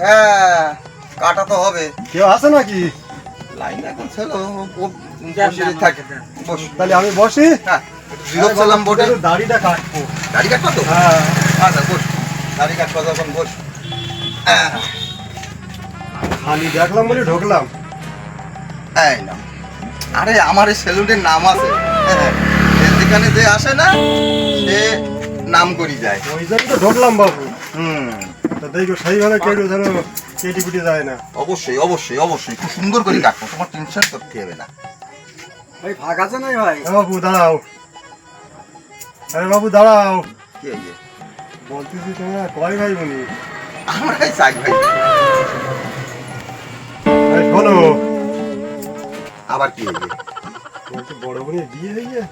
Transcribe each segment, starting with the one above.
হ্যাঁ কাটা তো হবে। কেউ আছে নাকি? লাইন এখন ছিল ও থাকে। তাহলে আমি বসি? হ্যাঁ বোর্ডে। দাড়িটা কাটবো। তো? হ্যাঁ। আচ্ছা বস। গাড়ি কাটবা যখন বস। হ্যাঁ, খালি দেখলাম বলে ঢুকলাম। এই না। আরে আমার এই সেলুনের নাম আছে। হ্যাঁ, যেখানে যে আসে না সে নাম করি যায়। ওই জন্য তো ঢুকলাম বাবু। হুম। দেখো সেইভাবে কেউ যেন কেটে কুটে যায় না। অবশ্যই অবশ্যই অবশ্যই। খুব সুন্দর করে কাটবো তোমার টেনশন করতে হবে না। ভাই ফাঁক আছে নাই ভাই? বাবু দাঁড়াও। আরে বাবু দাঁড়াও। কি এই বলতেছি তোমরা কয় ভাই বোনি আমরাই চাই ভাই। আরে শোনো আবার কি এই যে? বলছি বড় বোনের বিয়ে হয়ে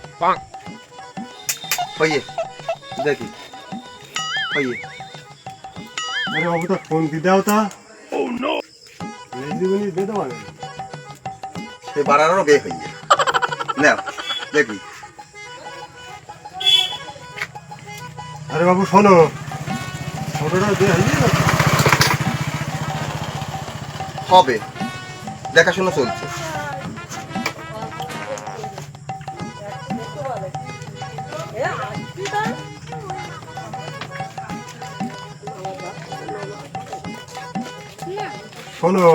হইয়ে দেখি। হইয়ে আরে বাবু তো। ফোন দি দাও তা ও নো লেজি মানে সে বাড়ারও বে নাও দেখি। আরে বাবু শোনো। ছোটটা না হবে দেখাশোনা চলছে। শোনো।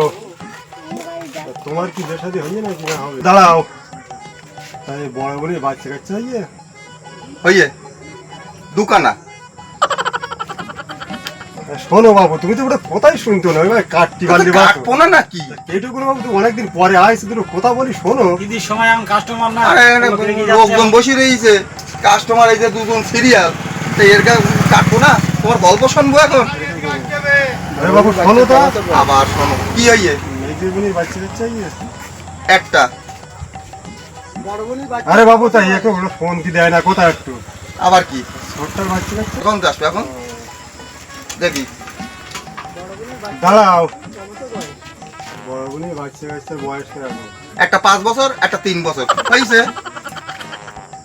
তোমার কি বিয়ে শাদী নাকি? না হবে। দাঁড়াও। তাই বড় বোনের বাচ্চা কাচ্চা হয়ে হইয়ে। দুকানা। শোনো বাবু তুমি তো ওটা কোথায় শুনতো না। ওই কাটটি বাস। কাটবো না নাকি? এইটুকু বাবু তুমি অনেকদিন পরে আইসি দুটো কথা বলি শোনো। দিদির সময় আমি কাস্টমার না। এখানে। লোকজন বসে রয়েছে কাস্টমার এই যে দুজন সিরিয়াল তো এর কাটবো না? তোমার গল্প শুনব এখন? বাবু শোনো তো। আবার শোনো। কি হইয়ে মেজর বোনের বাচ্চা কাচ্চা একটা। আরে বাবু তাই একে ফোন কি দেয় না কোথায় একটু? আবার কি? ছোটটার বাচ্চা এখন আসবে এখন? দেখি। দাঁড়াও। বড় বোনের বাচ্চা বয়স কেমন? একটা পাঁচ বছর একটা তিন বছর। হয়েছে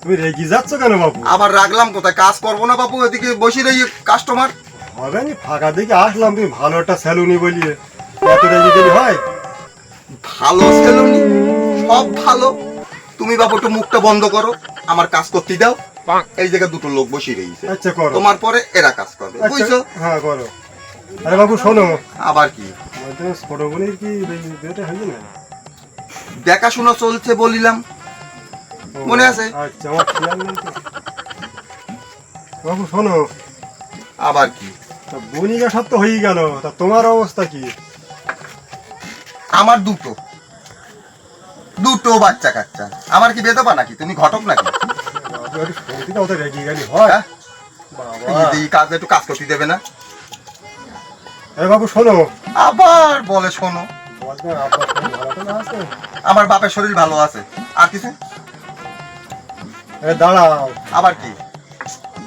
তুমি রেগে যাচ্ছ কেন বাবু? আবার রাখলাম কোথায়? কাজ করব না বাবু এদিকে বসে রই কাস্টমার হবে আমি ফাঁকা দিকে আসলাম তুমি ভালো একটা স্যালুনি বলিয়ে। হয়? ভালো সেলুনি সব ভালো। তুমি বাবু একটু মুখটা বন্ধ করো আমার কাজ করতে দাও। এই জায়গায় দুটো লোক বসে রয়েছে আচ্ছা করো। তোমার পরে এরা কাজ করবে আচ্ছা, বুঝছ? হ্যাঁ করো। আরে বাবু শোনো। আবার কি? ছোট কি বিয়েটা না? দেখাশোনা চলছে বলিলাম। মনে আছে? আচ্ছা আমার খেয়াল নেই বাবু শোনো। আবার কি? বনিকা সব তো হয়ে গেল তা তোমার অবস্থা কি? আমার দুটো। দুটো বাচ্চা কাচ্চা আমার কি বেদবা নাকি? তুমি ঘটক নাকি? বাবু একটু হয়। কাজ একটু কাজ করতে দেবে না? বাবু শোনো। আবার বলে শোনো। আমার বাপের শরীর ভালো আছে। আর কিছু? দাঁড়াও। আবার কি?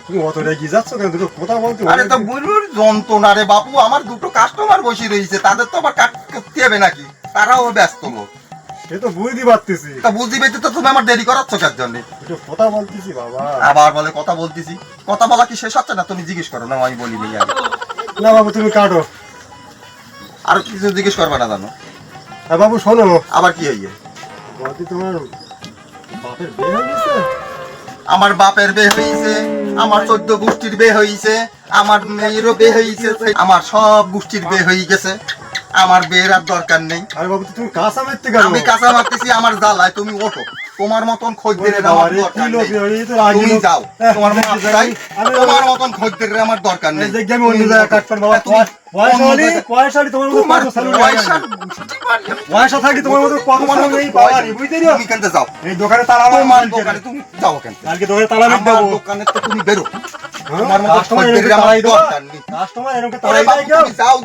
তুমি অত রেগে যাচ্ছ কেন? দুটো কথা বলতে আরে তো বুলুর যন্ত্রণা রে বাপু আমার দুটো কাস্টমার বসে রয়েছে তাদের তো আবার কাট করতে হবে নাকি? তারাও ব্যস্ত লোক। সে তো বুঝতে পারতেছি। তা বুঝতে পেতে তো তুমি আমার দেরি করাচ্ছ কার জন্য? কথা বলতেছি বাবা। আবার বলে কথা বলতেছি। কথা বলা কি শেষ হচ্ছে না? তুমি জিজ্ঞেস করো না আমি বলি আগে। না বাবু তুমি কাটো। আর কিছু জিজ্ঞেস করবে না জানো? আর বাবু শোনো। আবার কি হইয়ে? তোমার বাপের বিয়ে হয়ে গেছে? আমার বাপের বে হয়েছে আমার চোদ্দ গোষ্ঠীর বে হয়েছে আমার মেয়েরও বে হয়েছে আমার সব গোষ্ঠীর বে হয়ে গেছে। আমার বের আর দরকার নেই। আরে বাবু তুমি কাঁচা মারতে গেল। আমি কাঁচা মারতেছি আমার জ্বালায় তুমি ওঠো। তোমার মতন খদ্দের আমার দরকার নেই। তুমি যাও তোমার চাই তোমার মতন খদ্দের আমার দরকার নেই। আমি অন্য জায়গায় বাবা তোমার পয়সা থাকি তোমার মতো কত নেই বাবা বুঝতে দিও তুমি কেনতে যাও। এই দোকানে তালা মার দোকানে তুমি যাও কেন কালকে দোকানে তালা মার দেবো দোকানে তো তুমি বেরো। হ্যাঁ? তোমার মতো কাস্টমার এরকম তালাই দরকার নেই। কাস্টমার এরকম তালাই যাও